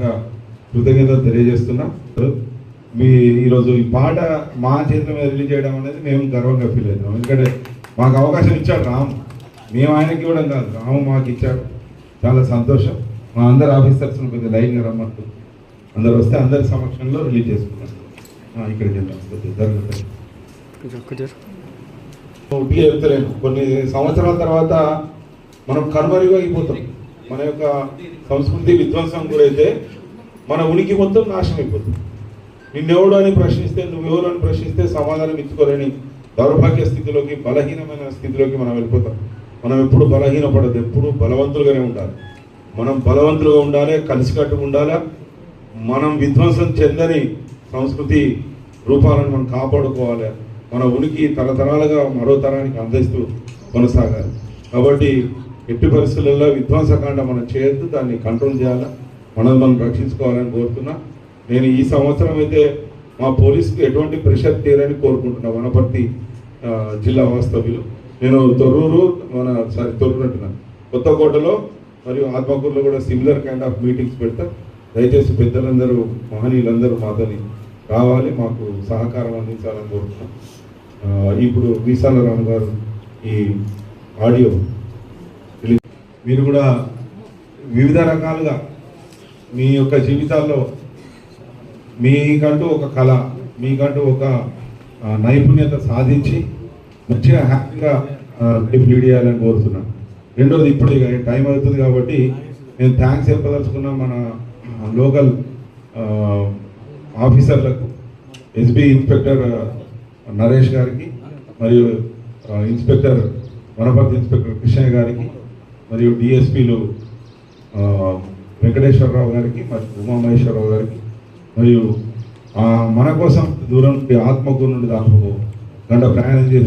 సభాముఖంగా కృతజ్ఞతలు తెలియజేస్తున్నా. మీ ఈరోజు ఈ పాట మా చేతుల మీద రిలీజ్ చేయడం అనేది మేము గర్వంగా ఫీల్ అవుతున్నాం. ఎందుకంటే మాకు అవకాశం ఇచ్చాడు రాము. మేము ఆయనకి ఇవ్వడం కాదు రాము మాకు ఇచ్చాడు. చాలా సంతోషం. మా అందరు ఆఫీసర్స్ కొద్దిగా లైన్గా రమ్మంటూ అందరు వస్తే అందరి సమక్షంలో రిలీజ్ చేసుకున్నాం. ఇక్కడ జరుగుతుంది చెప్తలేను. కొన్ని సంవత్సరాల తర్వాత మనం కనుమరుగు అయిపోతాం. మన యొక్క సంస్కృతి విధ్వంసం గురైతే మన ఉనికి మొత్తం నాశనం అయిపోతుంది నిన్నెవడు అని ప్రశ్నిస్తే నువ్వెవరు అని ప్రశ్నిస్తే సమాధానం ఇచ్చుకోలేని దౌర్భాగ్య స్థితిలోకి బలహీనమైన స్థితిలోకి మనం వెళ్ళిపోతాం. మనం ఎప్పుడు బలహీనపడదు ఎప్పుడు బలవంతులుగానే ఉండాలి. మనం బలవంతులుగా ఉండాలి కలిసికట్టుగా ఉండాలి? మనం విధ్వంసం చెందని సంస్కృతి రూపాలను మనం కాపాడుకోవాలి. మన ఉనికి తరతరాలుగా మరో తరానికి అందిస్తూ కొనసాగాలి. కాబట్టి ఎట్టి పరిస్థితులలో విధ్వంసకాండ మనం చేయొద్దు దాన్ని కంట్రోల్ చేయాలి? మనం మనం రక్షించుకోవాలని కోరుతున్నా. నేను ఈ సంవత్సరం అయితే మా పోలీసుకు ఎటువంటి ప్రెషర్ తీరని కోరుకుంటున్నా వనపర్తి జిల్లా వాస్తవ్యులు. నేను తొర్రూరు మన సారీ తొర్రూరు అంటున్నాను. కొత్తకోటలో మరియు ఆత్మకూరులో కూడా సిమిలర్ కైండ్ ఆఫ్ మీటింగ్స్ పెడతా. దయచేసి పెద్దలందరూ మహనీయులందరూ మాతోని రావాలి మాకు సహకారం అందించాలని కోరుతున్నాం. ఇప్పుడు వీసాల రామ్ గారు ఈ ఆడియో మీరు కూడా వివిధ రకాలుగా మీ యొక్క జీవితాల్లో మీకంటూ ఒక కళ మీకంటూ ఒక నైపుణ్యత సాధించి మంచిగా హ్యాపీగా లైఫ్ లీడ్ చేయాలని కోరుతున్నాను. రెండోది ఇప్పుడు ఇక టైం అవుతుంది కాబట్టి నేను థ్యాంక్స్ చెప్పదలుచుకున్న మన లోకల్ ఆఫీసర్లకు ఎస్బీ ఇన్స్పెక్టర్ నరేష్ గారికి మరియు ఇన్స్పెక్టర్ వనపర్తి ఇన్స్పెక్టర్ కృష్ణయ్య గారికి మరియు డిఎస్పీలు వెంకటేశ్వరరావు గారికి మరియు ఉమామహేశ్వరరావు గారికి మరియు మన కోసం దూరం నుండి ఆత్మకూరు నుండి దాదాపు గంట ప్రయాణం చేసి